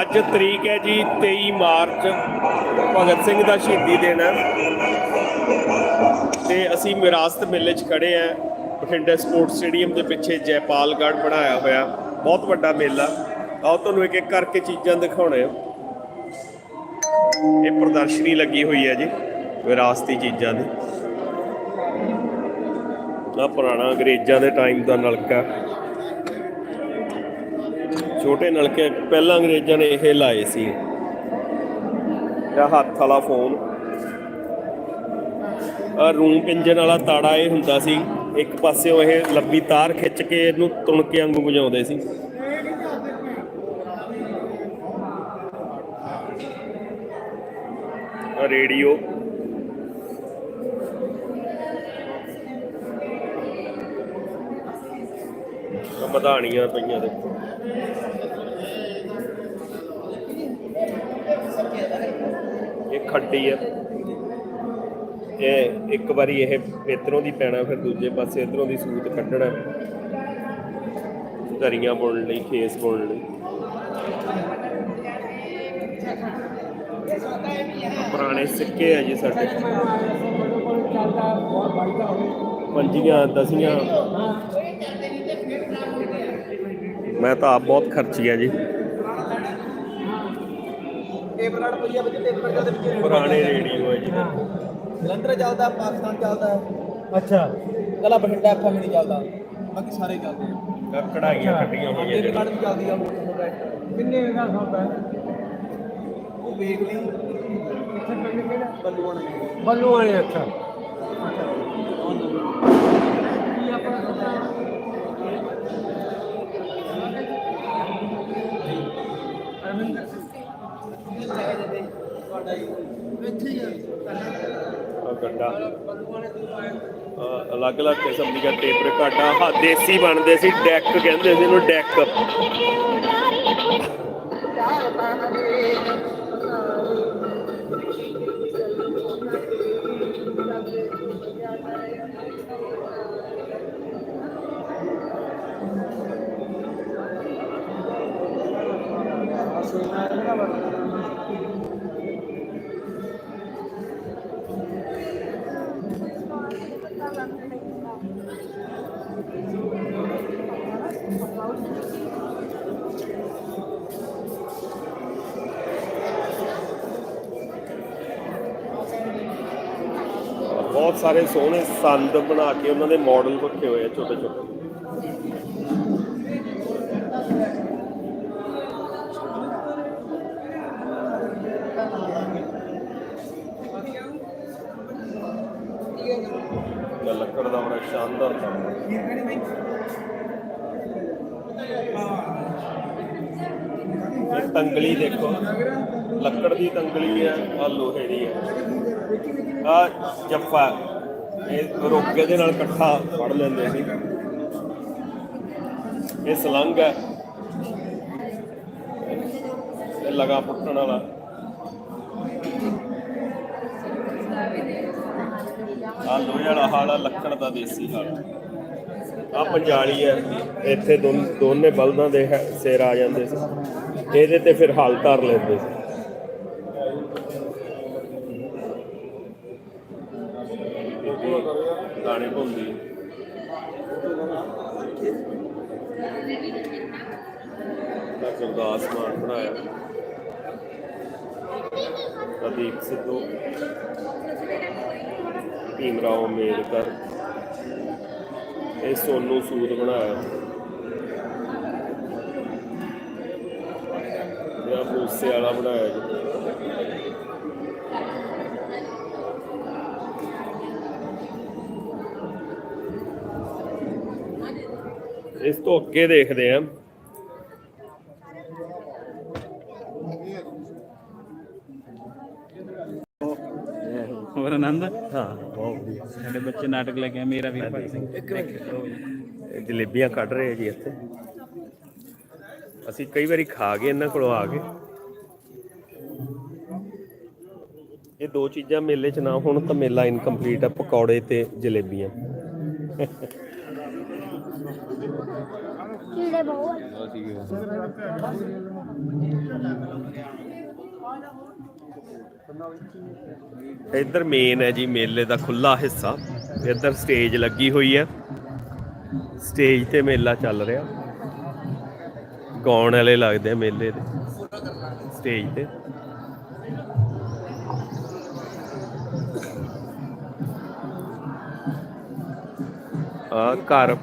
ਅੱਜ ਤਰੀਕ ਹੈ ਜੀ 23 ਮਾਰਚ, ਭਗਤ ਸਿੰਘ ਦਾ ਸ਼ਹੀਦੀ ਦਿਨ ਹੈ। ਤੇ ਅਸੀਂ ਵਿਰਾਸਤ ਮੇਲੇ 'ਚ ਖੜੇ ਆ ਬਠਿੰਡਾ ਸਪੋਰਟਸ ਸਟੇਡੀਅਮ ਦੇ ਪਿੱਛੇ ਜੈਪਾਲਗੜ੍ਹ ਬਣਾਇਆ ਹੋਇਆ। ਬਹੁਤ ਵੱਡਾ ਮੇਲਾ। ਆਓ ਤੁਹਾਨੂੰ ਇੱਕ ਇੱਕ ਕਰਕੇ ਚੀਜ਼ਾਂ ਦਿਖਾਉਣੇ ਆ ਇਹ ਪ੍ਰਦਰਸ਼ਨੀ ਲੱਗੀ ਹੋਈ ਹੈ ਜੀ, ਵਿਰਾਸਤੀ ਚੀਜ਼ਾਂ ਦੀ। ਆ ਪੁਰਾਣਾ ਅੰਗਰੇਜ਼ਾਂ ਦੇ ਟਾਈਮ ਦਾ ਨਲਕਾ। ਛੋਟੇ ਨਲਕੇ ਪਹਿਲਾਂ ਅੰਗਰੇਜ਼ਾਂ ਨੇ ਇਹ ਲਾਏ ਸੀ। ਜਾਂ ਹੱਥ ਵਾਲਾ ਫੋਨ। ਆ ਰੂਮ ਪਿੰਜਣ ਵਾਲਾ ਤਾੜਾ ਇਹ ਹੁੰਦਾ ਸੀ। ਇੱਕ ਪਾਸਿਓਂ ਇਹ ਲੰਬੀ ਤਾਰ ਖਿੱਚ ਕੇ ਇਹਨੂੰ ਤੁਣਕੇ ਵਾਂਗੂ ਵਜਾਉਂਦੇ ਸੀ। ਰੇਡੀਓ। ਆ ਮਧਾਣੀਆਂ ਪਈਆਂ ਦੇਖੋ। ਇਹ ਖੱਡੀ ਹੈ ਇਹ ਇੱਕ ਵਾਰੀ ਇਹ ਇਧਰੋਂ ਦੀ ਪੈਣਾ, ਫਿਰ ਦੂਜੇ ਪਾਸੇ ਇਧਰੋਂ ਦੀ ਸੂਤ ਕੱਢਣਾ। ਦਰੀਆਂ ਬੁਣਨ ਲਈ, ਖੇਸ ਬੁਣਨ ਲਈ। ਪੁਰਾਣੇ ਸਿੱਕੇ ਆ ਜੀ ਸਾਡੇ। ਪੰਜੀਆਂ, ਦਸੀਆਂ। ਮੈਂ ਤਾਂ ਆਪ ਬਹੁਤ ਖਰਚੀ ਆ ਜੀ। ਟੇਪ ਨਾਲ ਪਈਆ ਵਿੱਚ ਟੇਪ ਨਾਲ ਦੇ ਵਿੱਚ ਪੁਰਾਣੇ ਰੇਡੀਓ ਹੈ ਜੀ। ਜਲੰਧਰ ਚੱਲਦਾ ਪਾਕਿਸਤਾਨ ਚੱਲਦਾ। ਅੱਛਾ। ਕੱਲਾ ਬਠਿੰਡਾ ਐਫਐਮ ਨਹੀਂ ਚੱਲਦਾ। ਬਾਕੀ ਸਾਰੇ ਚੱਲਦੇ ਆ। ਆਹ ਕਢਾਈਆਂ ਕੱਢੀਆਂ ਹੋਈਆਂ ਟੇਪ ਜਿਹੜੀਆਂ। ਨਾਲ ਵੀ ਚੱਲਦੀ ਆ। ਮੋਟਰਸਾਈਕਲ ਕਿੰਨੇ ਦਾ ਸੌਦਾ? ਹੈ ਉਹ ਵੇਖ ਲਈ। ਇੱਥੇ ਪਿੰਡ ਕਿਹੜਾ? ਬੱਲੂਆਂ ਨੇ ਬੱਲੂ ਵਾਲੇ ਅੱਛਾ ਕੀ ਆਪਣਾ ਸੌਦਾ ਅਰਵਿੰਦਰ ਆ ਗੱਡਾ। ਅਲੱਗ-ਅਲੱਗ ਕਿਸਮ ਦੀਆਂ ਟੇਪ ਰਿਕਾਰਡਾਂ। ਹਾਂ ਦੇਸੀ ਬਣਦੇ ਸੀ, ਡੈਕ ਕਹਿੰਦੇ ਸੀ ਇਹਨੂੰ ਡੈਕ। ਬਹੁਤ ਸਾਰੇ ਸੋਹਣੇ ਸੰਦ ਬਣਾ ਕੇ ਉਹਨਾਂ ਦੇ ਮਾਡਲ ਰੱਖੇ ਹੋਏ ਆ ਛੋਟੇ ਛੋਟੇ ਇਹ ਲੱਕੜ ਦਾ ਬੜਾ ਕੰਮ ਹੈ ਇਹ ਤੰਗਲੀ ਦੇਖੋ। ਲੱਕੜ ਦੀ ਤੰਗਲੀ ਹੈ ਆ ਲੋਹੇ ਦੀ ਹੈ ਆ ਜੱਫਾ। ਇਹ ਰੋਕੇ ਦੇ ਨਾਲ ਇਕੱਠਾ ਫੜ ਲੈਂਦੇ ਸੀ ਇਹ ਸਲੰਗ ਹੈ ਇਹ ਲਗਾ ਪੁੱਟਣ ਵਾਲਾ। ਆ ਲੋਹੇ ਵਾਲਾ ਹਾਲਾ ਲੱਕੜ ਦਾ ਦੇਸੀ ਹਾਲਾ। ਆ ਪੰਜਾਲੀ ਹੈ। ਇੱਥੇ ਦੋਨ- ਦੋਨੇ ਬਲਦਾਂ ਦੇ ਹੈ- ਸਿਰ ਆ ਜਾਂਦੇ ਸੀ। ਇਹਦੇ ਤੇ ਫਿਰ ਹਲ ਧਰ ਲੈਂਦੇ ਸੀ। ਦਾਣੇ ਭੁੰਦੀ ਦਾ ਗੁਰਦਾਸ ਮਾਨ ਬਣਾਇਆ। ਪ੍ਰਦੀਪ ਸਿੱਧੂ। ਭੀਮਰਾਓ ਮੇਰਕਰ ਇਹ ਸੋਨੂ ਸੂਦ ਬਣਾਇਆ। ਇਹ ਮੂਸੇ ਵਾਲਾ ਬਣਾਇਆ ਜੀ। ਇਸ ਤੋਂ ਅੱਗੇ ਦੇਖਦੇ ਹਾਂ ਹੋਰ ਆਨੰਦ ਹਾਂ। ਬਹੁਤ ਵਧੀਆ ਸਾਡੇ ਬੱਚੇ ਨਾਟਕ ਲੈ ਕੇ ਆਏ ਮੇਰਾ ਵੀਰ ਭਾਈ ਸਿੰਘ। ਇਹ ਜਲੇਬੀਆਂ ਕੱਢ ਰਹੇ ਆ ਜੀ ਇੱਥੇ। ਅਸੀਂ ਕਈ ਵਾਰੀ ਖਾ ਗਏ ਇਹਨਾਂ ਕੋਲੋਂ ਆ ਕੇ ਇਹ ਦੋ ਚੀਜ਼ਾਂ ਮੇਲੇ 'ਚ ਨਾ ਹੋਣ ਤਾਂ ਮੇਲਾ ਇਨਕੰਪਲੀਟ ਆ ਪਕੌੜੇ ਤੇ ਜਲੇਬੀਆਂ। ਕੀੜੇ ਬਹੁਤ ਇੱਧਰ ਮੇਨ ਹੈ ਜੀ, ਮੇਲੇ ਦਾ ਖੁੱਲਾ ਹਿੱਸਾ। ਇੱਧਰ ਸਟੇਜ ਲੱਗੀ ਹੋਈ ਹੈ। ਸਟੇਜ ਤੇ ਮੇਲਾ ਚੱਲ ਰਿਹਾ। ਗਾਉਣ ਵਾਲੇ ਲੱਗਦੇ ਆ ਮੇਲੇ ਦੇ। ਸਟੇਜ ਤੇ। ਆ ਘਰ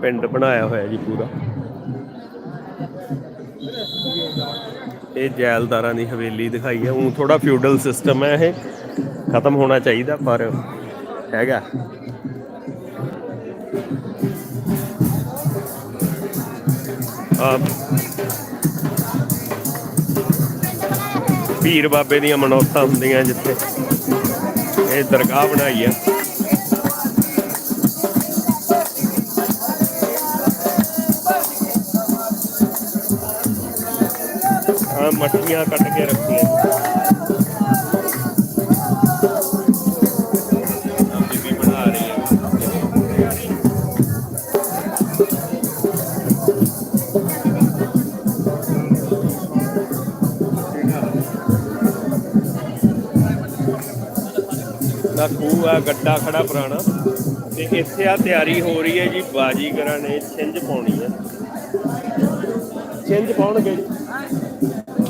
ਪਿੰਡ ਬਣਾਇਆ ਹੋਇਆ ਜੀ ਪੂਰਾ। ਇਹ ਜੈਲਦਾਰਾਂ ਦੀ ਹਵੇਲੀ ਦਿਖਾਈ ਹੈ ਉਹ ਥੋੜਾ ਫਿਊਡਲ ਸਿਸਟਮ ਹੈ ਇਹ। ਖਤਮ ਹੋਣਾ ਚਾਹੀਦਾ, ਪਰ ਹੈਗਾ। ਪੀਰ ਬਾਬੇ ਦੀਆਂ ਮਨੌਤਾਂ ਹੁੰਦੀਆਂ ਜਿੱਥੇ। ਇਹ ਦਰਗਾਹ ਬਣਾਈ ਹੈ ਆ ਮੱਠੀਆਂ ਕੱਟ ਕੇ ਰੱਖੀਆਂ। ਆ ਖੂਹ ਆ, ਗੱਡਾ ਖੜਾ ਪੁਰਾਣਾ। ਤੇ ਇੱਥੇ ਆ ਤਿਆਰੀ ਹੋ ਰਹੀ ਹੈ ਜੀ, ਬਾਜੀਗਰਾਂ ਨੇ ਛਿੰਝ ਪਾਉਣੀ ਹੈ। ਛਿੰਝ ਪਾਉਣਗੇ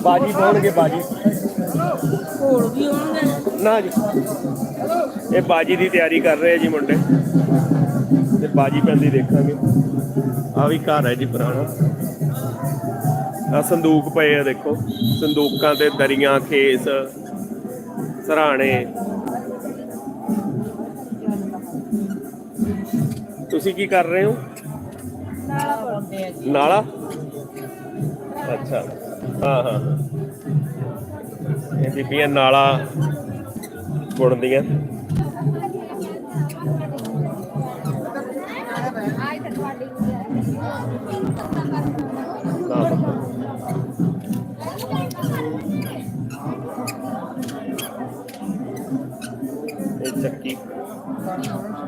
ਬਾਜੀ ਪਾਉਣਗੇ ਬਾਜੀ। ਹੋਰ ਵੀ ਹੋਣਗੇ। ਨਾ ਜੀ। ਇਹ ਬਾਜੀ ਦੀ ਤਿਆਰੀ ਕਰ ਰਹੇ ਆ ਜੀ ਮੁੰਡੇ। ਤੇ ਬਾਜੀ ਪੈਂਦੀ ਦੇਖਾਂਗੇ। ਆ ਵੀ ਘਰ ਹੈ ਜੀ ਪੁਰਾਣਾ। ਆ ਸੰਦੂਕ ਪਏ ਆ ਦੇਖੋ। ਸੰਦੂਕਾਂ ਤੇ ਦਰੀਆਂ ਖੇਸ ਸਰਾਣੇ। ਤੁਸੀਂ ਕੀ ਕਰ ਰਹੇ ਹੋ? ਨਾਲਾ ਪਾਉਂਦੇ ਆ ਜੀ। ਨਾਲਾ? ਅੱਛਾ। ਹਾਂ ਹਾਂ। ਇਹ ਬੀਬੀਆਂ ਨਾਲਾ ਬੁਣਦੀਆਂ ਇਹ ਚੱਕੀ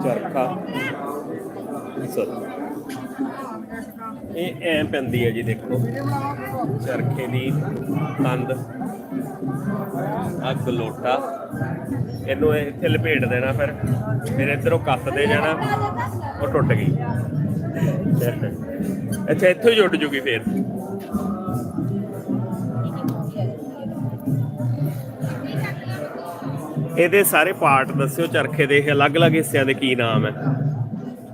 ਚਰਖਾ। ਸਰ। ਇਹ ਐ ਪੈਂਦੀ ਹੈ ਜੀ, ਦੇਖੋ। ਚਰਖੇ ਦੀ ਕੰਦ ਆ ਗਲੋਟਾ ਇਹਨੂੰ ਇੱਥੇ ਲਪੇਟ ਦੇਣਾ ਫਿਰ। ਫਿਰ ਇੱਧਰੋਂ ਕੱਤ ਜਾਣਾ। ਉਹ ਟੁੱਟ ਗਈ। ਅੱਛਾ, ਇੱਥੋਂ ਹੀ ਜੁੜ ਜੂਗੀ ਫਿਰ। ਇਹਦੇ ਸਾਰੇ ਪਾਰਟ ਦੱਸਿਓ ਚਰਖੇ ਦੇ। ਅਲੱਗ-ਅਲੱਗ ਹਿੱਸਿਆਂ ਦੇ ਕੀ ਨਾਮ ਹੈ?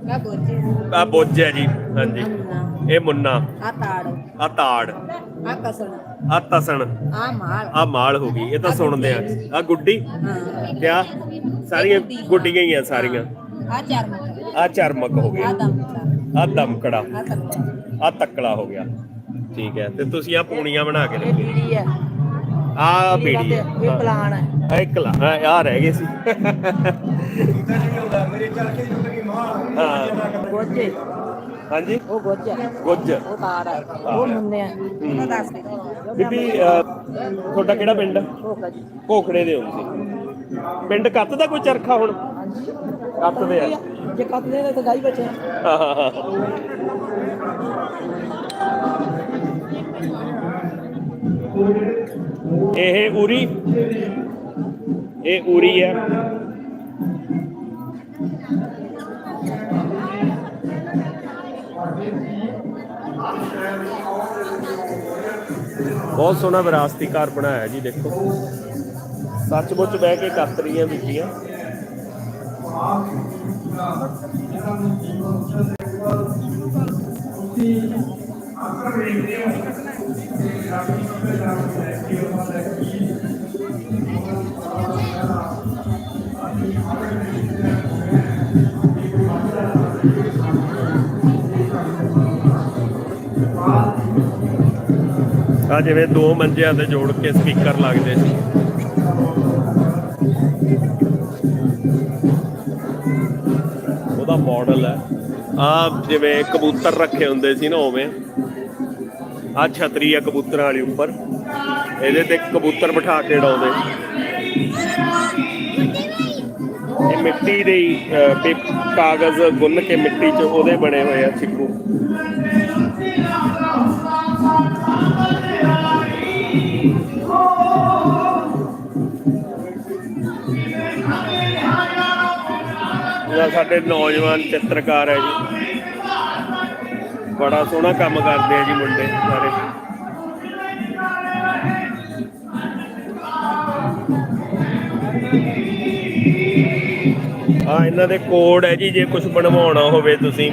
ਮੈਂ ਬੋਝੇ ਆ ਬੋਝ ਹੈ ਜੀ ਹਾਂਜੀ। ਇਹ ਮੁੰਨਾ। ਆ ਤਾੜ। ਆ ਤਾੜ। ਆ ਕਸਣ। ਆ ਤਸਣ। ਆ ਮਾਲ। ਆ ਮਾਲ ਹੋ ਗਈ ਇਹ ਤਾਂ ਸੁਣਦੇ ਆ। ਆ ਗੁੱਡੀ? ਹਾਂ ਤੇ ਆ। ਸਾਰੀਆਂ ਗੁੱਡੀਆਂ ਹੀ ਆ ਸਾਰੀਆਂ। ਆ ਚਰਮ ਆ ਚਰਮਕ ਹੋ ਗਿਆ ਆ ਦਮਕੜਾ। ਆ ਤੱਕਲਾ ਹੋ ਗਿਆ। ਠੀਕ ਹੈ ਤੇ ਤੁਸੀਂ ਆ ਪੂਣੀਆਂ ਬਣਾ ਕੇ ਇਹ ਬੀੜੀ ਹੈ ਆ ਬੀੜੀ ਹੈ ਇਹ ਪਲਾਨ ਹੈ ਆ ਇੱਕ ਲਾ ਆ ਰਹਿ ਗਏ ਸੀ। ਹਾਂ। ਹਾਂਜੀ? ਉਹ ਗੋਝਾ ਗੁੱਜ। ਉਹ ਤਾੜ ਹੈ। ਉਹ ਮੁੰਨੇ ਆ। ਉਹਨਾਂ ਦੱਸ ਦੇ। ਬੀਬੀ ਤੁਹਾਡਾ ਕਿਹੜਾ ਪਿੰਡ? ਭੋਖੜੇ ਦੇ ਹੋ ਤੁਸੀਂ। ਪਿੰਡ ਕੱਤ ਦਾ ਕੋਈ ਚਰਖਾ ਹੁਣ? ਕੱਤ ਦੇ ਆ। ਜੇ ਕੱਟ ਦੇ ਤਾਂ ਗਾਈ ਬਚੇ ਇਹ ਉਰੀ ਇਹ ਉਰੀ ਹੈ ਬਹੁਤ ਸੋਹਣਾ ਵਿਰਾਸਤੀ ਘਰ ਬਣਾਇਆ ਜੀ ਦੇਖੋ। ਸੱਚਮੁੱਚ ਬਹਿ ਕੇ ਕੱਤ ਰਹੀਆਂ ਬੀਬੀਆਂ। ਆ ਜਿਵੇਂ ਦੋ ਮੰਜਿਆਂ ਤੇ ਜੋੜ ਕੇ ਸਪੀਕਰ ਲੱਗਦੇ ਸੀ। ਉਹਦਾ ਮਾਡਲ ਹੈ। ਆ ਜਿਵੇਂ ਕਬੂਤਰ ਰੱਖੇ ਹੁੰਦੇ ਸੀ ਨਾ ਉਵੇਂ। ਆ ਛਤਰੀ ਆ ਕਬੂਤਰਾਂ ਵਾਲੀ ਉੱਪਰ। ਇਹਦੇ ਤੇ ਕਬੂਤਰ ਬਿਠਾ ਕੇ ਉਡਾਉਂਦੇ ਇਹ ਮਿੱਟੀ ਦੇ ਕਾਗਜ਼ ਗੁੰਨ ਕੇ ਮਿੱਟੀ 'ਚ ਉਹਦੇ ਬਣੇ ਹੋਏ ਆ ਛਿੱਕੂ ਇਹ ਸਾਡੇ ਨੌਜਵਾਨ ਚਿੱਤਰਕਾਰ ਹੈ ਜੀ। ਬੜਾ ਸੋਹਣਾ ਕੰਮ ਕਰਦੇ ਆ ਜੀ ਮੁੰਡੇ ਸਾਰੇ। ਆ ਇਹਨਾਂ ਦੇ ਕੋਡ ਹੈ ਜੀ, ਜੇ ਕੁਝ ਬਣਵਾਉਣਾ ਹੋਵੇ ਤੁਸੀਂ।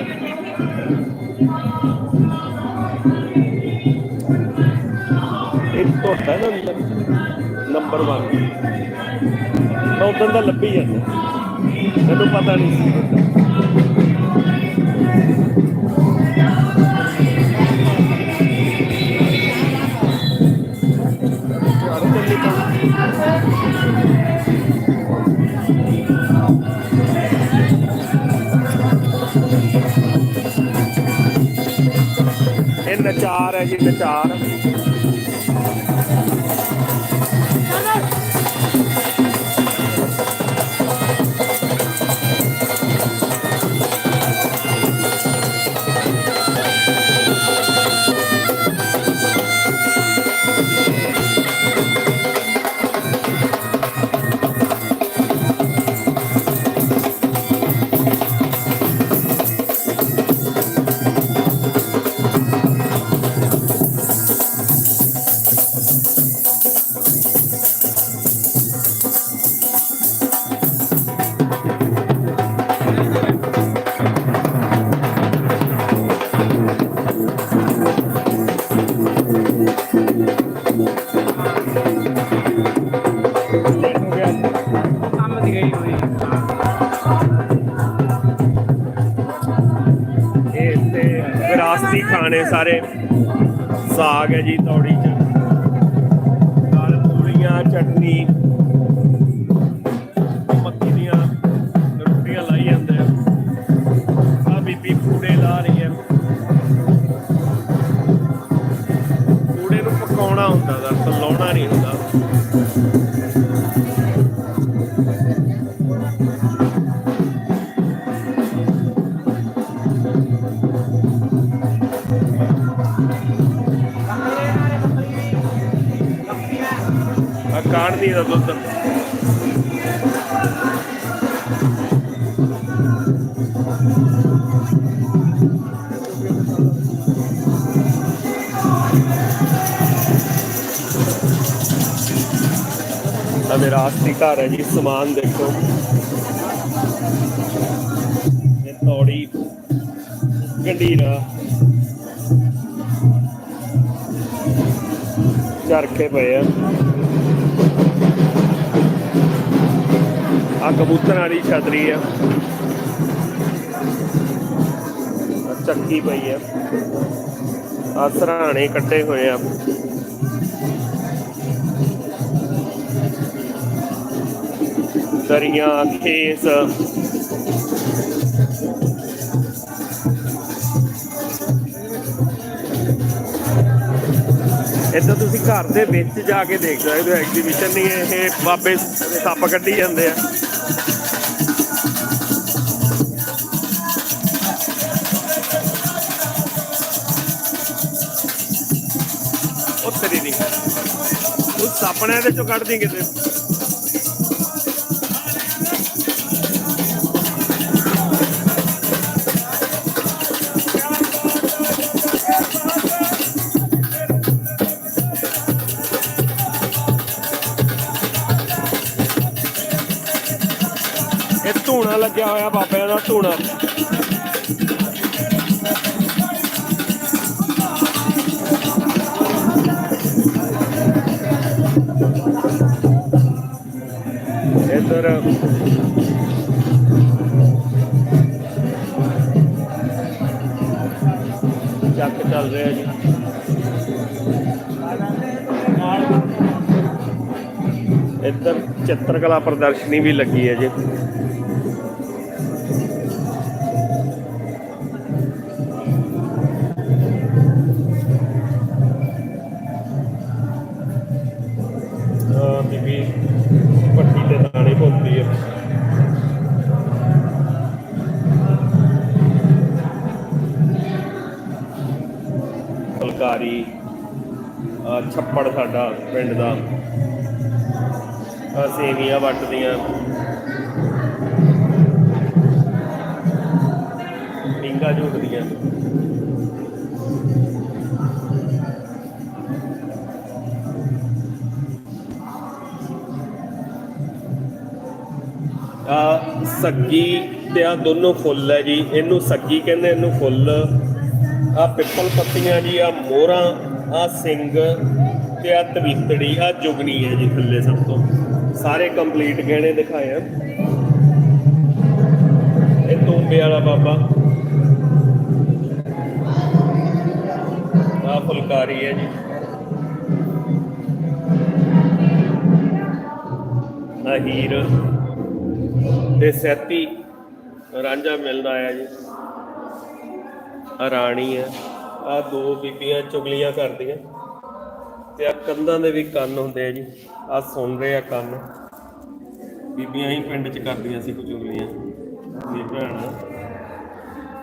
ਇਹ ਤੁਹਾਡਾ ਨਾ ਨੰਬਰ 1 ਮੈਂ ਉਦੋਂ ਦਾ ਲੱਭੀ ਜਾਂਦਾ। ਮੈਨੂੰ ਪਤਾ ਨਹੀਂ ਸੀ ਇਹ ਨਚਾਰ ਹੈ ਜੀ ਵਿਰਾਸਤੀ ਖਾਣੇ ਸਾਰੇ। ਸਾਗ ਹੈ ਜੀ, ਤੌੜੀ ਚ ਨਾਲ ਪੂਰੀਆਂ ਚਟਨੀ। ਮੱਕੀ ਦੀਆਂ ਰੋਟੀਆਂ ਲਾਈ ਜਾਂਦੇ ਆ ਬੀਬੀ ਪੂੜੇ ਲਾ ਰਹੀ ਹੈ। ਪੂੜੇ ਨੂੰ ਪਕਾਉਣਾ ਹੁੰਦਾ, ਦਰਅਸਲ ਲਾਉਣਾ ਨਹੀਂ ਹੁੰਦਾ। ਆ ਕਾੜਨੀ ਦਾ ਦੁੱਧ। ਆ ਵਿਰਾਸਤੀ ਘਰ ਹੈ ਜੀ, ਸਮਾਨ ਦੇਖੋ। ਇਹ ਤੌੜੀ ਗੰਡੀਰਾ ਝਰਕੇ ਪਏ ਆ। ਆ ਕਬੂਤਰ ਵਾਲੀ ਛਤਰੀ ਆ। ਚੱਕੀ ਪਈ ਆ। ਆ ਸਰਾਣੇ ਕੱਢੇ ਹੋਏ ਆ। ਦਰੀਆਂ, ਖੇਸ। ਇੱਦਾਂ ਤੁਸੀਂ ਘਰ ਦੇ ਵਿੱਚ ਜਾ ਕੇ ਦੇਖ ਸਕਦੇ ਹੋ ਐਗਜ਼ੀਬਿਸ਼ਨ ਨਹੀਂ ਇਹ ਬਾਬੇ ਸੱਪ ਕੱਢੀ ਜਾਂਦੇ ਆ। ਉਹ ਸਾਪਣਿਆਂ ਦੇ ਚੋਂ ਕੱਢਦੀ ਕਿਤੇ ਇਹ ਧੂਣਾ ਲੱਗਿਆ ਹੋਇਆ ਬਾਬਿਆਂ ਦਾ ਧੂਣਾ। ਇੱਧਰ। ਚੱਕ ਚੱਲ ਰਿਹਾ ਜੀ। ਇੱਧਰ ਚਿੱਤਰਕਲਾ ਪ੍ਰਦਰਸ਼ਨੀ ਵੀ ਲੱਗੀ ਹੈ ਜੀ। ਪਿੰਡ ਦਾ। ਆ ਸੇਵੀਆਂ ਵੱਟਦੀਆਂ। ਪਿੰਗਾ ਝੂਟਦੀਆਂ। ਆ ਸੱਗੀ ਤੇ ਆ ਦੋਨੋਂ ਫੁੱਲ ਹੈ ਜੀ। ਇਹਨੂੰ ਸੱਗੀ ਕਹਿੰਦੇ, ਇਹਨੂੰ ਫੁੱਲ। ਆ ਪਿੱਪਲ ਪੱਤੀਆਂ ਜੀ ਆ ਮੋਹਰਾਂ ਆ ਸਿੰਘ ਤੇ ਆ ਤਵੀਤੜੀ ਆ ਜੁਗਨੀ ਹੈ ਜੀ ਥੱਲੇ ਸਭ ਤੋਂ। ਸਾਰੇ ਕੰਪਲੀਟ ਗਹਿਣੇ ਦਿਖਾਏ ਆ। ਇਹ ਤੋਂਬੇ ਵਾਲਾ ਬਾਬਾ। ਆ ਫੁਲਕਾਰੀ ਹੈ ਜੀ। ਆ ਹੀਰ ਤੇ ਸੈਤੀ ਰਾਂਝਾ ਮਿਲਦਾ ਆਇਆ ਜੀ। ਆ ਰਾਣੀ ਹੈ। ਆ ਦੋ ਬੀਬੀਆਂ ਚੁਗਲੀਆਂ ਕਰਦੀਆਂ। ਤੇ ਆ ਕੰਧਾਂ ਦੇ ਵੀ ਕੰਨ ਹੁੰਦੇ ਆ ਜੀ। ਆ ਸੁਣ ਰਹੇ ਆ ਕੰਨ। ਬੀਬੀਆਂ ਹੀ ਪਿੰਡ 'ਚ ਕਰਦੀਆਂ ਸੀ ਚੁਗਲੀਆਂ ਇਹ ਭੈਣ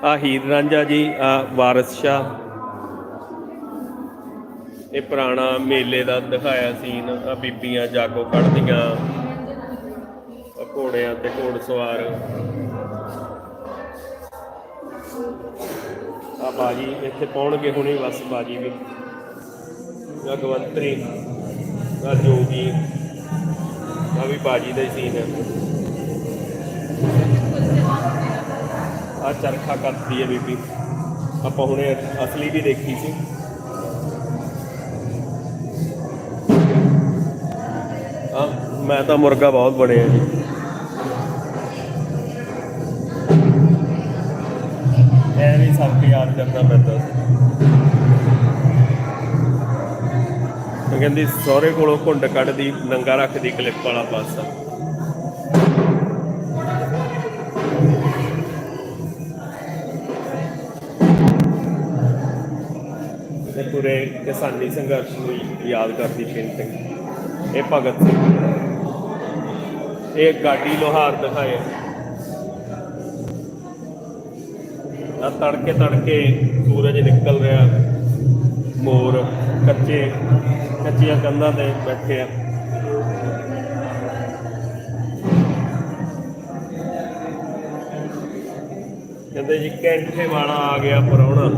ਆ ਹੀਰ ਰਾਂਝਾ ਜੀ ਆ ਵਾਰਿਸ ਸ਼ਾਹ। ਇਹ ਪੁਰਾਣਾ ਮੇਲੇ ਦਾ ਦਿਖਾਇਆ ਸੀਨ। ਆ ਬੀਬੀਆਂ ਜਾਗੋ ਕੱਢਦੀਆਂ। ਘੋੜਿਆਂ ਤੇ ਘੋੜ ਸਵਾਰ। ਆ ਬਾਜੀ ਇੱਥੇ ਪਹੁੰਚਗੇ ਹੁਣੇ ਬਸ ਬਾਜੀ ਵੀ। ਆ ਗਵੰਤਰੀ ਆ ਜੋਗੀ ਆ ਵੀ ਬਾਜੀ ਦਾ ਹੀ ਸੀਨ ਹੈ। ਆ ਚਰਖਾ ਕੱਤਦੀ ਹੈ ਬੀਬੀ। ਆਪਾਂ ਹੁਣੇ ਅਸਲੀ ਵੀ ਦੇਖੀ ਸੀ। ਆ ਮੈਂ ਤਾਂ ਮੁਰਗਾ ਬਹੁਤ ਬਣਿਆ ਜੀ। ਐਵੇਂ ਵੀ ਸਭ ਕੁਝ ਯਾਦ ਕਰਨਾ ਪੈਂਦਾ ਸੀ। ਕਹਿੰਦੀ ਸਹੁਰੇ ਕੋਲੋਂ ਘੁੰਡ ਕੱਢਦੀ, ਨੰਗਾ ਰੱਖਦੀ ਕਲਿੱਪ ਵਾਲਾ ਪਾਸਾ। ਤੇ ਪੂਰੇ ਕਿਸਾਨੀ ਸੰਘਰਸ਼ ਨੂੰ ਯਾਦ ਕਰਦੀ ਪੇਂਟਿੰਗ ਇਹ ਭਗਤ ਸਿੰਘ। ਇਹ ਗਾਡੀ ਲੋਹਾਰ ਦਿਖਾਏ। ਆ ਤੜਕੇ ਤੜਕੇ ਸੂਰਜ ਨਿਕਲ ਰਿਹਾ। ਮੋਰ ਕੱਚੇ ਕੱਚੀਆਂ ਕੰਧਾਂ ਤੇ ਬੈਠੇ ਆ। ਕਹਿੰਦੇ ਜੀ, ਕੈਂਠੇ ਵਾਲਾ ਆ ਗਿਆ ਪਰੌਣਾ।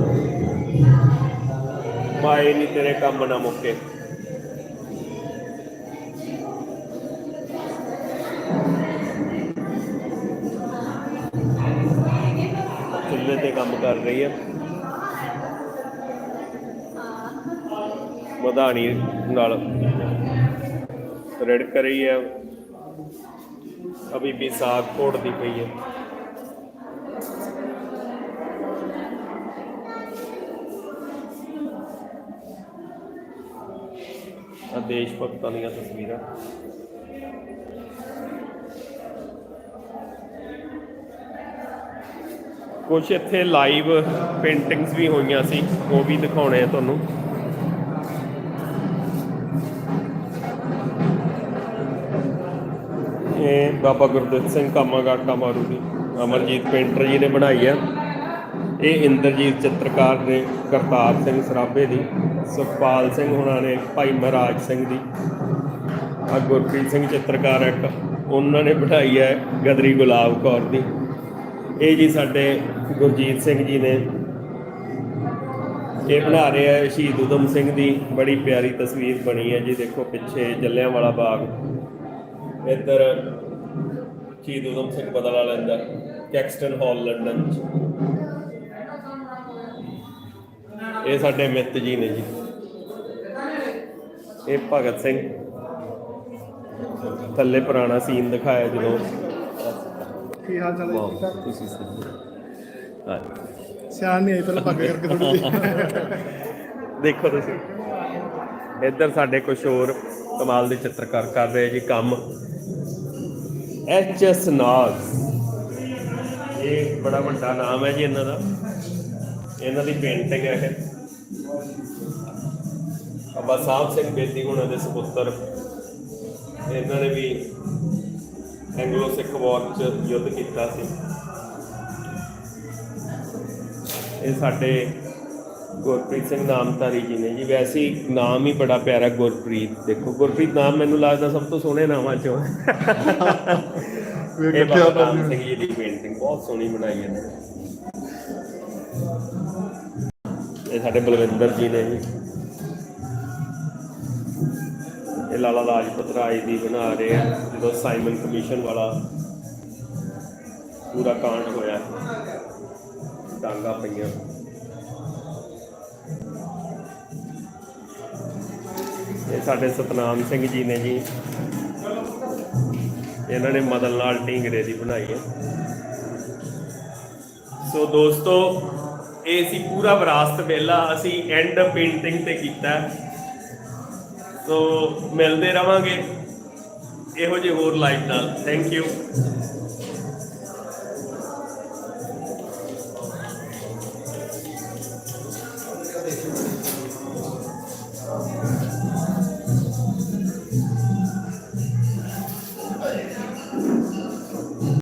ਮਾਏ ਨਹੀਂ ਤੇਰੇ ਕੰਮ ਨਾ ਮੁੱਕੇ। ਚੁੱਲ੍ਹੇ ਤੇ ਕੰਮ ਕਰ ਰਹੀ ਆ। ਮਧਾਣੀ ਨਾਲ ਰੜਕ ਰਹੀ ਹੈ ਅਭੀ ਵੀ ਸਾਗ ਘੋੜਦੀ ਪਈ ਹੈ ਆ ਦੇਸ਼ ਭਗਤਾਂ ਦੀਆਂ ਤਸਵੀਰਾਂ। ਕੁਝ ਇੱਥੇ ਲਾਈਵ ਪੇਂਟਿੰਗਸ ਵੀ ਹੋਈਆਂ ਸੀ, ਉਹ ਵੀ ਦਿਖਾਉਣੇ ਆ ਤੁਹਾਨੂੰ। ਇਹ ਬਾਬਾ ਗੁਰਦਿੱਤ ਸਿੰਘ ਕਾਮਾਗਾਟਾ ਮਾਰੂ ਦੀ ਅਮਰਜੀਤ ਪੇਂਟਰ ਜੀ ਨੇ ਬਣਾਈ ਆ। ਇਹ ਇੰਦਰਜੀਤ ਚਿੱਤਰਕਾਰ ਨੇ ਕਰਤਾਰ ਸਿੰਘ ਸਰਾਭੇ ਦੀ, ਸੁਖਪਾਲ ਸਿੰਘ ਹੁਣਾਂ ਨੇ ਭਾਈ ਮਹਾਰਾਜ ਸਿੰਘ ਦੀ, ਆ ਗੁਰਪ੍ਰੀਤ ਸਿੰਘ ਚਿੱਤਰਕਾਰ ਇੱਕ, ਉਹਨਾਂ ਨੇ ਬਣਾਈ ਹੈ ਗਦਰੀ ਗੁਲਾਬ ਕੌਰ ਦੀ। ਇਹ ਜੀ ਸਾਡੇ ਗੁਰਜੀਤ ਸਿੰਘ ਜੀ ਨੇ ਇਹ ਬਣਾ ਰਹੇ ਆ, ਸ਼ਹੀਦ ਉਦਮ ਸਿੰਘ ਦੀ ਬੜੀ ਪਿਆਰੀ ਤਸਵੀਰ ਬਣੀ ਹੈ ਜੀ, ਦੇਖੋ ਪਿੱਛੇ ਜੱਲਿਆਂਵਾਲਾ ਬਾਗ। ਇੱਧਰ ਸ਼ਹੀਦ ਉਦਮ ਸਿੰਘ ਬਦਲਾ ਲੈਂਦਾ ਕੈਕਸਟਨ ਹਾਲ ਲੰਡਨ ਚ। ਇਹ ਸਾਡੇ ਮਿੱਤ ਜੀ ਨੇ ਜੀ। ਇਹ ਭਗਤ ਸਿੰਘ। ਥੱਲੇ ਪੁਰਾਣਾ ਸੀਨ ਦਿਖਾਇਆ ਜਦੋਂ। ਕੀ ਹਾਲ ਚਾਲ ਹੈ ਤੁਸੀਂ ਹਾਂ। ਸਿਆਣ ਨਹੀਂ ਆਈ ਪਹਿਲਾਂ ਪੱਗ ਕਰਕੇ ਥੋੜੀ ਦੇਖੋ ਤੁਸੀਂ। ਇੱਧਰ ਸਾਡੇ ਕੁਝ ਹੋਰ ਕਮਾਲ ਦੇ ਚਿੱਤਰਕਾਰ ਕਰ ਰਹੇ ਜੀ ਕੰਮ। ਐਚ ਐਸ ਨਾਗ ਇਹ ਬੜਾ ਵੱਡਾ ਨਾਮ ਹੈ ਜੀ ਇਹਨਾਂ ਦਾ। ਇਹਨਾਂ ਦੀ ਪੇਂਟਿੰਗ ਹੈ ਇਹ। ਬਾਬਾ ਸਾਹਿਬ ਸਿੰਘ ਬੇਦੀ ਹੁਣਾਂ ਦੇ ਸੁਪੁੱਤਰ। ਇਹਨਾਂ ਨੇ ਵੀ ਐਂਗਲੋ ਸਿੱਖ ਵਾਰ ਚ ਯੁੱਧ ਕੀਤਾ ਸੀ। ਇਹ ਸਾਡੇ ਗੁਰਪ੍ਰੀਤ ਸਿੰਘ ਨਾਮਧਾਰੀ ਜੀ ਨੇ ਜੀ। ਵੈਸੇ ਹੀ ਨਾਮ ਹੀ ਬੜਾ ਪਿਆਰਾ ਗੁਰਪ੍ਰੀਤ। ਦੇਖੋ ਗੁਰਪ੍ਰੀਤ ਨਾਮ ਮੈਨੂੰ ਲੱਗਦਾ ਸਭ ਤੋਂ ਸੋਹਣੇ ਨਾਮਾਂ ਚੋਂ। ਇਹ ਬਾਬਾ ਨਾਮ ਸਿੰਘ ਜੀ ਦੀ ਪੇਂਟਿੰਗ ਬਹੁਤ ਸੋਹਣੀ ਬਣਾਈ ਹੈ। ਇਹ ਸਾਡੇ ਬਲਵਿੰਦਰ ਜੀ ਨੇ ਜੀ। ਇਹ ਲਾਲਾ ਲਾਜਪਤ ਰਾਏ ਦੀ ਬਣਾ ਰਹੇ ਆ ਜਦੋਂ ਸਾਈਮਨ ਕਮਿਸ਼ਨ ਵਾਲਾ ਪੂਰਾ ਕਾਂਡ ਹੋਇਆ। ਡਾਂਗਾ ਪਈਆਂ। ਇਹ ਸਾਡੇ ਸਤਨਾਮ ਸਿੰਘ ਜੀ ਨੇ ਜੀ। ਇਹਨਾਂ ਨੇ ਮਦਨ ਲਾਲ ਢੀਂਗਰੇ ਦੀ ਬਣਾਈ ਹੈ। ਸੋ ਦੋਸਤੋ, ਇਹ ਸੀ ਪੂਰਾ ਵਿਰਾਸਤ ਵੇਲਾ। ਅਸੀਂ ਐਂਡ ਪੇਂਟਿੰਗ ਤੇ ਕੀਤਾ। ਸੋ ਮਿਲਦੇ ਰਵਾਂਗੇ। ਇਹੋ ਜਿਹੇ ਹੋਰ ਲਾਈਵ ਨਾਲ। Thank you